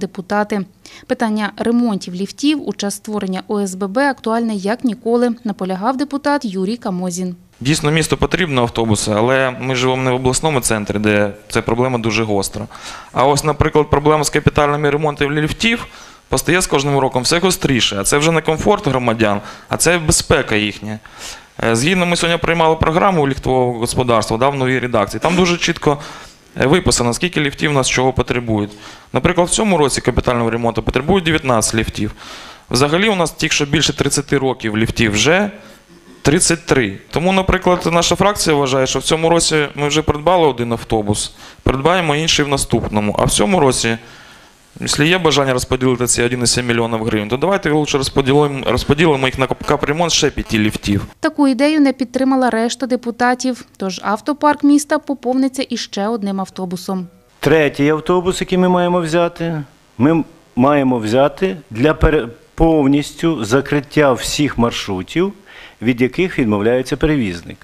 депутати. Питання ремонтів ліфтів у час створення ОСББ актуальне як ніколи, наполягав депутат Юрій Камозін. Дійсно, місту потрібні автобуси, але ми живемо не в обласному центрі, де ця проблема дуже гостра. А ось, наприклад, проблема з капітальними ремонтами ліфтів постає з кожним роком все гостріше. А це вже не комфорт громадян, а це безпека їхня. Е, Згідно, ми сьогодні приймали програму ліфтового господарства да, в новій редакції. Там дуже чітко виписано, скільки ліфтів у нас чого потребують. Наприклад, в цьому році капітального ремонту потребують 19 ліфтів. Взагалі, у нас тих, що більше 30 років ліфтів вже 33. Тому, наприклад, наша фракція вважає, що в цьому році ми вже придбали один автобус, придбаємо інший в наступному. А в цьому році, якщо є бажання розподілити ці 1,7 мільйонів гривень, то давайте лучше розподілимо, розподілимо їх на капремонт ще п'яти ліфтів. Таку ідею не підтримала решта депутатів, тож автопарк міста поповниться іще одним автобусом. Третій автобус, який ми маємо взяти, ми маємо взяти для повністю закриття всіх маршрутів, від яких відмовляється перевізник.